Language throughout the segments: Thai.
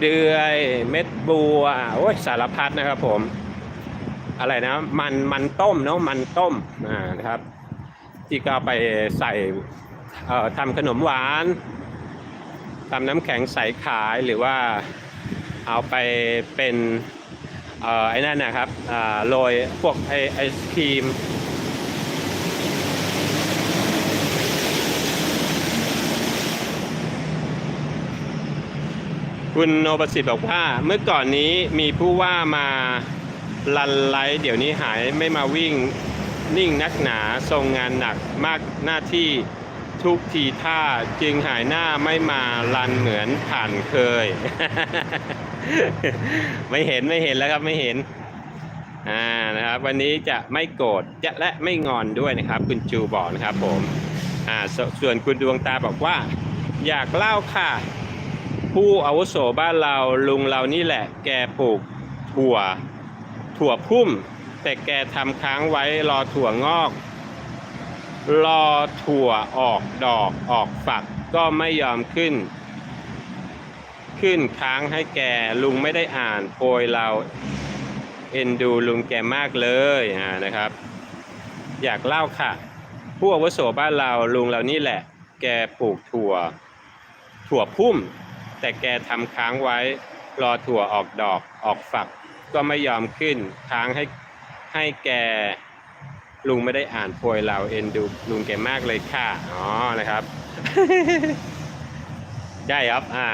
เดือยเม็ดบัวโอ้ยสารพัดนะครับผม อะไรนะมันมันต้มเนาะมันต้มนะครับ ที่ก็ไปใส่เอ่อทำขนมหวานทำน้ำแข็งใสขายหรือว่าเอาไปเป็นเอ่อไอ้นั่นนะครับอ่าโรยพวกไอไอศครีม คุณโนบสิทธิ์บอกว่าเมื่อก่อนนี้มีผู้ว่ามาลันไลเดี๋ยวนี้หายไม่มาวิ่งนิ่งนักหนาทรงงานหนักมากหน้าที่ทุกทีท่าจึงหายหน้าไม่มาลันเหมือนผ่านเคย ไม่เห็นไม่เห็นแล้วครับไม่เห็นอ่านะครับ วันนี้จะไม่โกรธจะและไม่งอนด้วยนะครับ คุณจูบอกนะครับผมอ่าสส่วนคุณดวงตาบอกว่า อยากเล่าค่ะ ผู้อาวุโสบ้านเราลุงเรานี่แหละ แกปลูกถั่ว ถั่วพุ่ม แต่แกทำค้างไว้รอถั่วงอก รอถั่วออกดอกออกฝักก็ไม่ยอมขึ้น ขึ้นค้างให้แกลุงไม่ได้อ่านโพยเรา เอ็นดูลุงแกมากเลยนะครับ อยากเล่าค่ะ ผู้อาวุโสบ้านเราลุงเรานี่แหละ แกปลูกถั่ว ถั่วพุ่ม แต่แกทำค้างไว้ รอถั่วออกดอกออกฝัก ก็ไม่ยอมขึ้นค้างให้ให้แกลุงไม่ได้อ่านโพยเราเอ็นดูลุงแกมากเลยค่ะ อ๋อ นะครับ ได้ครับ อ่า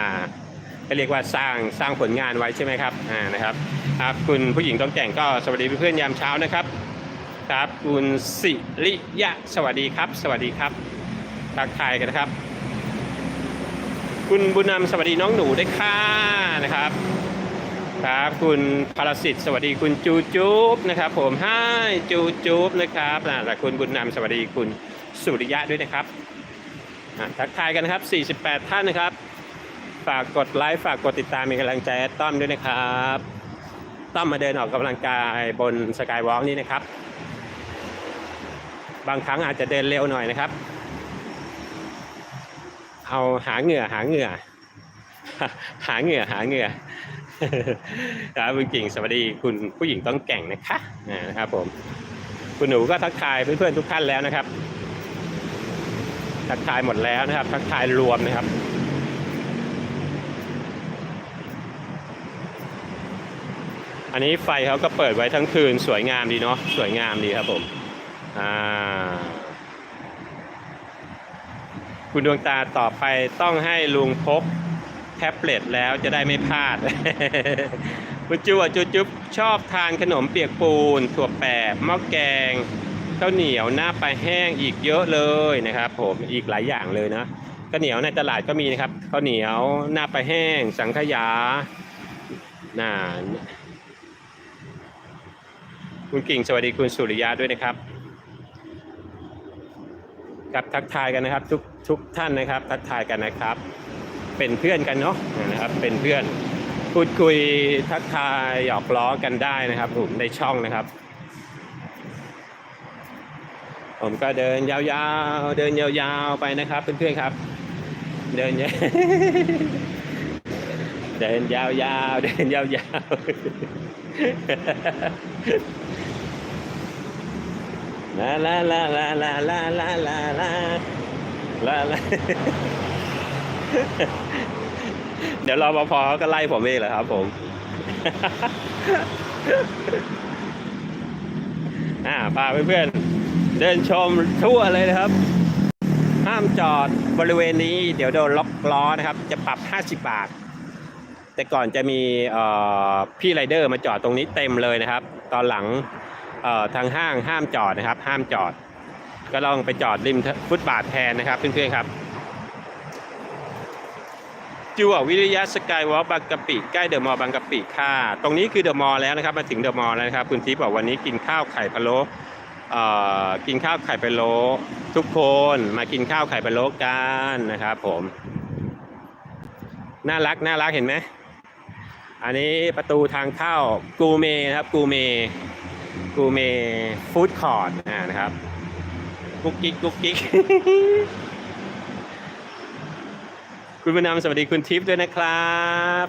ก็เรียกว่าสร้างสร้างผลงานไว้ใช่ไหมครับ อ่า นะครับครับคุณผู้หญิงต้องแต่งก็สวัสดีเพื่อนยามเช้านะครับ ครับ คุณสิริยะ สวัสดีครับ สวัสดีครับทักทายกันนะครับ คุณบุญนำสวัสดีน้องหนูได้วยค่ะนะครับ ครับ คุณพารสิทธิ์สวัสดีคุณจูจูบนะครับ ผมให้จูจูบนะครับนะและคุณบุญนำสวัสดีคุณสุริยะด้วยนะครับทักทายกันนะครับ 48 ท่านนะครับ ฝากกดไลค์ฝากกดติดตามเป็นกำลังใจต้อมด้วยนะครับต้อมมาเดินออกกำลังกายบนสกายวอล์กนี่นะครับ บางครั้งอาจจะเดินเร็วหน่อยนะครับ เอาหาเหงื่อหาเหงื่อหาเหงื่อหาเหงื่อครับคุณกิ่งสวัสดีคุณผู้หญิงต้องแก่งนะคะอ่นะครับผมคุณหนูก็ทักทายเพื่อนๆทุกท่านแล้วนะครับ ทักทายหมดแล้วนะครับ ทักทายรวมนะครับอันนี้ไฟเขาก็เปิดไว้ทั้งคืนสวยงามดีเนาะสวยงามดีครับผมอ่า คุณดวงตาต่อไปต้องให้ลุงพกแท็บเล็ตแล้วจะได้ไม่พลาดคุณจูอะจูจุ๊บชอบทานขนมเปียกปูน ถั่วแปบหม้อแกงข้าวเหนียวหน้าปลาแห้งอีกเยอะเลยนะครับ ผมอีกหลายอย่างเลยนะข้าวเหนียวในตลาดก็มีนะครับข้าวเหนียวหน้าปลาแห้ง สังขยาน่าคุณกิ่งสวัสดีคุณสุริยะด้วยนะครับ กับทักทายกันนะครับทุกทุกท่านนะครับ ทักทายกันนะครับ เป็นเพื่อนกันเนาะนะครับ เป็นเพื่อนพูดคุยทักทายหยอกล้อกันได้นะครับ ผมในช่องนะครับ ผมก็เดินยาวๆ เดินยาวๆไปนะครับ เพื่อนๆครับ เดินเดินยาวๆเดินยาวๆ ลาลาลาลาลาลาลาลาลาลาลาเดี๋ยวรอปภเขาก็ไล่ผมเองเหรอครับผมอ่าพาเพื่อนๆเดินชมทั่วเลยนะครับ ห้ามจอดบริเวณนี้ เดี๋ยวโดนล็อกล้อนะครับ จะปรับ 50 บาท แต่ก่อนจะมีพี่ไรเดอร์มาจอดตรงนี้เต็มเลยนะครับ ตอนหลัง ทางห้างห้ามจอดนะครับ ห้ามจอด ก็ลองไปจอดริมฟุตบาทแทนนะครับเพื่อนๆครับจัววิริยะสกายวอล์บางกะปิใกล้เดอะมอลล์บางกะปิค่ะ ตรงนี้คือเดอะมอลล์แล้วนะครับมาถึงเดอะมอลล์แล้วนะครับคุณทิพย์บอกวันนี้กินข้าวไข่พะโล้เอ่อกินข้าวไข่พะโล้ทุกคนมากินข้าวไข่พะโล้กันนะครับผม น่ารักน่ารักเห็นไหมอันนี้ประตูทางเข้ากูเมนะครับกูเม กูเมฟู้ดคอร์ดนะครับกุ๊กกิ๊กกุ๊กกิ๊กคุณบุญนำสวัสดีคุณทิพย์ด้วยนะครับ